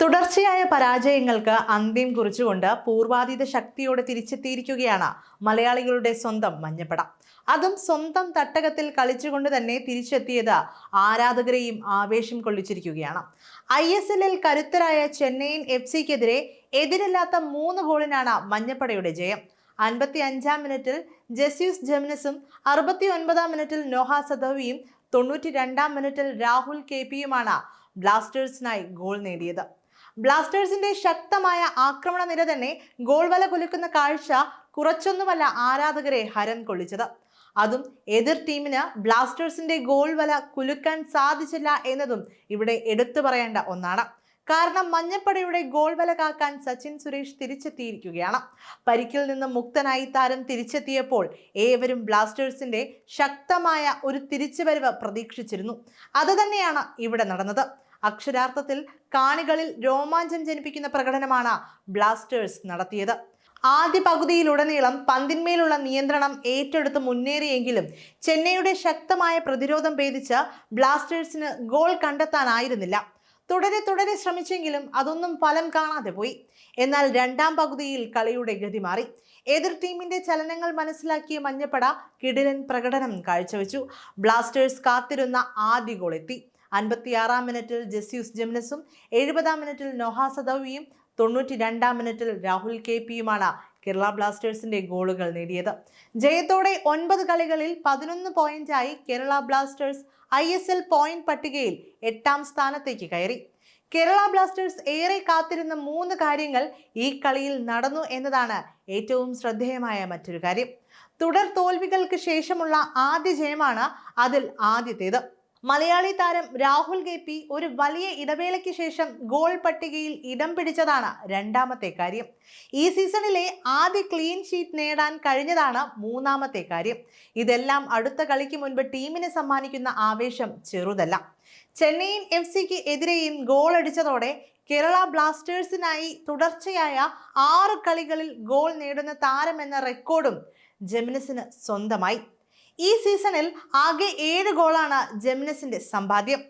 തുടർച്ചയായ പരാജയങ്ങൾക്ക് അന്ത്യം കുറിച്ചുകൊണ്ട് പൂർവാതീത ശക്തിയോടെ തിരിച്ചെത്തിയിരിക്കുകയാണ് മലയാളികളുടെ സ്വന്തം മഞ്ഞപ്പട. അതും സ്വന്തം തട്ടകത്തിൽ കളിച്ചുകൊണ്ട് തന്നെ തിരിച്ചെത്തിയത് ആരാധകരെയും ആവേശം കൊള്ളിച്ചിരിക്കുകയാണ്. ഐ എസ് എല്ലിൽ കരുത്തരായ ചെന്നൈയിൻ എഫ് സിക്കെതിരെ എതിരില്ലാത്ത മൂന്ന് ഗോളിനാണ് മഞ്ഞപ്പടയുടെ ജയം. അൻപത്തി അഞ്ചാം മിനിറ്റിൽ ജസ്യൂസ് ജെമിനസും അറുപത്തി ഒൻപതാം മിനിറ്റിൽ നോഹ സദവിയും തൊണ്ണൂറ്റി രണ്ടാം മിനിറ്റിൽ രാഹുൽ കെ പിയുമാണ് ബ്ലാസ്റ്റേഴ്സിനായി ഗോൾ നേടിയത്. ബ്ലാസ്റ്റേഴ്സിന്റെ ശക്തമായ ആക്രമണ നിര തന്നെ ഗോൾ വല കുലുക്കുന്ന കാഴ്ച കുറച്ചൊന്നുമല്ല ആരാധകരെ ഹരം കൊള്ളിച്ചത്. അതും എതിർ ടീമിന് ബ്ലാസ്റ്റേഴ്സിന്റെ ഗോൾ വല കുലുക്കാൻ സാധിച്ചില്ല എന്നതും ഇവിടെ എടുത്തു പറയേണ്ട ഒന്നാണ്. കാരണം മഞ്ഞപ്പടയുടെ ഗോൾ വല കാക്കാൻ സച്ചിൻ സുരേഷ് തിരിച്ചെത്തിയിരിക്കുകയാണ്. പരിക്കിൽ നിന്ന് മുക്തനായി താരം തിരിച്ചെത്തിയപ്പോൾ ഏവരും ബ്ലാസ്റ്റേഴ്സിന്റെ ശക്തമായ ഒരു തിരിച്ചുവരവ് പ്രതീക്ഷിച്ചിരുന്നു. അത് ഇവിടെ നടന്നത്. അക്ഷരാർത്ഥത്തിൽ കാണികളിൽ രോമാഞ്ചം ജനിപ്പിക്കുന്ന പ്രകടനമാണ് ബ്ലാസ്റ്റേഴ്സ് നടത്തിയത്. ആദ്യ പകുതിയിലുടനീളം പന്തിന്മേലുള്ള നിയന്ത്രണം ഏറ്റെടുത്ത് മുന്നേറിയെങ്കിലും ചെന്നൈയുടെ ശക്തമായ പ്രതിരോധം ഭേദിച്ച് ബ്ലാസ്റ്റേഴ്സിന് ഗോൾ കണ്ടെത്താനായിരുന്നില്ല. തുടരെ തുടരെ ശ്രമിച്ചെങ്കിലും അതൊന്നും ഫലം കാണാതെ പോയി. എന്നാൽ രണ്ടാം പകുതിയിൽ കളിയുടെ ഗതി മാറി. എതിർ ടീമിന്റെ ചലനങ്ങൾ മനസ്സിലാക്കിയ മഞ്ഞപ്പട കിടിലൻ പ്രകടനം കാഴ്ചവെച്ചു. ബ്ലാസ്റ്റേഴ്സ് കാത്തിരുന്ന ആദ്യ ഗോൾ എത്തി അൻപത്തിയാറാം മിനിറ്റിൽ ജെസ്യൂസ് ജെമിനസും എഴുപതാം മിനിറ്റിൽ നൊഹ സദവിയും തൊണ്ണൂറ്റി രണ്ടാം മിനിറ്റിൽ രാഹുൽ കെ പിയുമാണ് കേരള ബ്ലാസ്റ്റേഴ്സിന്റെ ഗോളുകൾ നേടിയത്. ജയത്തോടെ ഒൻപത് കളികളിൽ പതിനൊന്ന് പോയിന്റായി Kerala Blasters I S L point പട്ടികയിൽ എട്ടാം സ്ഥാനത്തേക്ക് കയറി. കേരള ബ്ലാസ്റ്റേഴ്സ് ഏറെ കാത്തിരുന്ന മൂന്ന് കാര്യങ്ങൾ ഈ കളിയിൽ നടന്നു എന്നതാണ് ഏറ്റവും ശ്രദ്ധേയമായ മറ്റൊരു കാര്യം. തുടർ തോൽവികൾക്ക് ശേഷമുള്ള ആദ്യ ജയമാണ് അതിൽ ആദ്യത്തേത്. മലയാളി താരം രാഹുൽ കെ പി ഒരു വലിയ ഇടവേളയ്ക്ക് ശേഷം ഗോൾ പട്ടികയിൽ ഇടം പിടിച്ചതാണ് രണ്ടാമത്തെ കാര്യം. ഈ സീസണിലെ ആദ്യ ക്ലീൻ ഷീറ്റ് നേടാൻ കഴിഞ്ഞതാണ് മൂന്നാമത്തെ കാര്യം. ഇതെല്ലാം അടുത്ത കളിക്ക് മുൻപ് ടീമിന് സമ്മാനിക്കുന്ന ആവേശം ചെറുതല്ല. ചെന്നൈയിൻ എഫ് സിക്ക് എതിരെയും ഗോൾ അടിച്ചതോടെ കേരള ബ്ലാസ്റ്റേഴ്സിനായി തുടർച്ചയായ ആറ് കളികളിൽ ഗോൾ നേടുന്ന താരമെന്ന റെക്കോർഡും ജെമിനസിന് സ്വന്തമായി. ഈ സീസണിൽ ആകെ ഏഴ് ഗോളാണ് ജെമിനസിന്റെ സമ്പാദ്യം.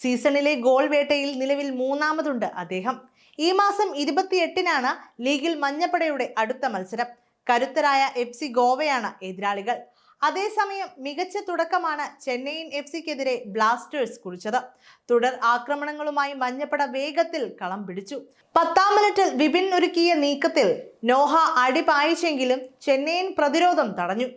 സീസണിലെ ഗോൾ വേട്ടയിൽ നിലവിൽ മൂന്നാമതുണ്ട് അദ്ദേഹം. ഈ മാസം ഇരുപത്തിയെട്ടിനാണ് ലീഗിൽ മഞ്ഞപ്പടയുടെ അടുത്ത മത്സരം. കരുത്തരായ എഫ് സി ഗോവയാണ് എതിരാളികൾ. അതേസമയം മികച്ച തുടക്കമാണ് ചെന്നൈയിൻ എഫ് സിക്കെതിരെ ബ്ലാസ്റ്റേഴ്സ് കുറിച്ചത്. തുടർ ആക്രമണങ്ങളുമായി മഞ്ഞപ്പട വേഗത്തിൽ കളം പിടിച്ചു. പത്താം മിനിറ്റിൽ വിപിൻ ഒരുക്കിയ നീക്കത്തിൽ നോഹ അടി പായിച്ചെങ്കിലും ചെന്നൈയിൻ പ്രതിരോധം തടഞ്ഞു.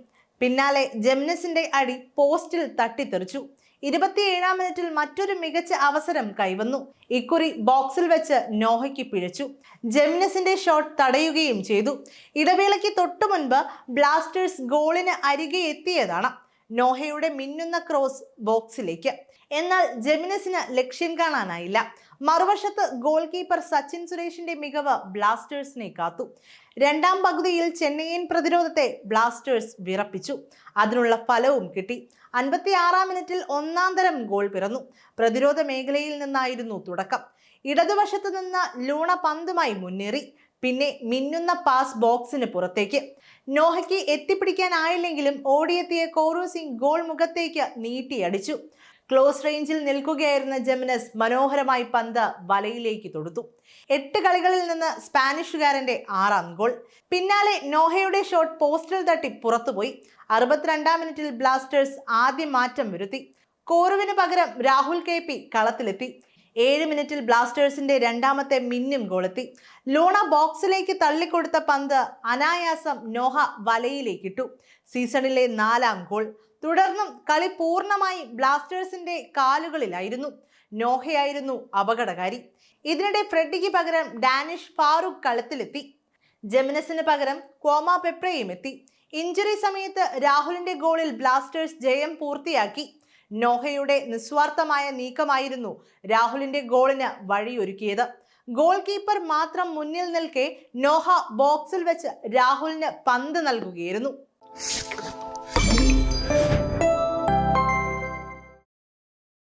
പിന്നാലെ ജെമിനസിന്റെ അടി പോസ്റ്റിൽ തട്ടിത്തെറിച്ചു. ഇരുപത്തിയേഴാം മിനിറ്റിൽ മറ്റൊരു മികച്ച അവസരം കൈവന്നു. ഇക്കുറി ബോക്സിൽ വെച്ച് നോഹയ്ക്ക് പിഴച്ചു. ജെമിനസിന്റെ ഷോട്ട് തടയുകയും ചെയ്തു. ഇടവേളയ്ക്ക് തൊട്ടു മുൻപ് ബ്ലാസ്റ്റേഴ്സ് ഗോളിന് അരികെ എത്തിയതാണ്. നോഹയുടെ മിന്നുന്ന ക്രോസ് ബോക്സിലേക്ക്. എന്നാൽ ജെമിനസിന് ലക്ഷ്യം കാണാനായില്ല. മറുവശത്ത് ഗോൾ കീപ്പർ സച്ചിൻ സുരേഷിന്റെ മികവ് ബ്ലാസ്റ്റേഴ്സിനെ കാത്തു. രണ്ടാം പകുതിയിൽ ചെന്നൈയിൻ പ്രതിരോധത്തെ ബ്ലാസ്റ്റേഴ്സ് വിറപ്പിച്ചു. അതിനുള്ള ഫലവും കിട്ടി. അൻപത്തി ആറാം മിനിറ്റിൽ ഒന്നാം തരം ഗോൾ പിറന്നു. പ്രതിരോധ മേഖലയിൽ നിന്നായിരുന്നു തുടക്കം. ഇടതുവശത്ത് നിന്ന് ലൂണ പന്തുമായി മുന്നേറി. പിന്നെ മിന്നുന്ന പാസ് ബോക്സിന് പുറത്തേക്ക്. നോഹയ്ക്ക് എത്തിപ്പിടിക്കാനായില്ലെങ്കിലും ഓടിയെത്തിയ കോറു സിംഗ് ഗോൾ മുഖത്തേക്ക് നീട്ടിയടിച്ചു ക്ലോസ് റേഞ്ചിൽ നിൽക്കുകയായിരുന്ന ജെമിനസ് മനോഹരമായി പന്ത് വലയിലേക്ക് തൊടുത്തു. എട്ട് കളികളിൽ നിന്ന് സ്പാനിഷുകാരന്റെ ആറാം ഗോൾ. പിന്നാലെ നോഹയുടെ ഷോട്ട് പോസ്റ്റിൽ തട്ടി പുറത്തുപോയി. അറുപത്തിരണ്ടാം മിനിറ്റിൽ ബ്ലാസ്റ്റേഴ്സ് ആദ്യ മാറ്റം വരുത്തി. കോറുവിന് പകരം രാഹുൽ കെ പി കളത്തിലെത്തി. ഏഴ് മിനിറ്റിൽ ബ്ലാസ്റ്റേഴ്സിന്റെ രണ്ടാമത്തെ മിന്നും ഗോളെത്തി. ലൂണ ബോക്സിലേക്ക് തള്ളിക്കൊടുത്ത പന്ത് അനായാസം നോഹ വലയിലേക്കിട്ടു. സീസണിലെ നാലാം ഗോൾ. തുടർന്നും കളി പൂർണമായി ബ്ലാസ്റ്റേഴ്സിന്റെ കാലുകളിലായിരുന്നു. നോഹയായിരുന്നു അപകടകാരി. ഇതിനിടെ ഫ്രെഡിക്ക് പകരം ഡാനിഷ് ഫാറൂഖ് കളത്തിലെത്തി. ജെമിനസിന് പകരം കോമ പെപ്രയും എത്തി. ഇഞ്ചുറി സമയത്ത് രാഹുലിന്റെ ഗോളിൽ ബ്ലാസ്റ്റേഴ്സ് ജയം പൂർത്തിയാക്കി. നോഹയുടെ നിസ്വാർത്ഥമായ നീക്കമായിരുന്നു രാഹുലിന്റെ ഗോളിന് വഴിയൊരുക്കിയത്. ഗോൾ കീപ്പർ മാത്രം മുന്നിൽ നിൽക്കെ നോഹ ബോക്സിൽ വെച്ച് രാഹുലിന് പന്ത് നൽകുകയായിരുന്നു.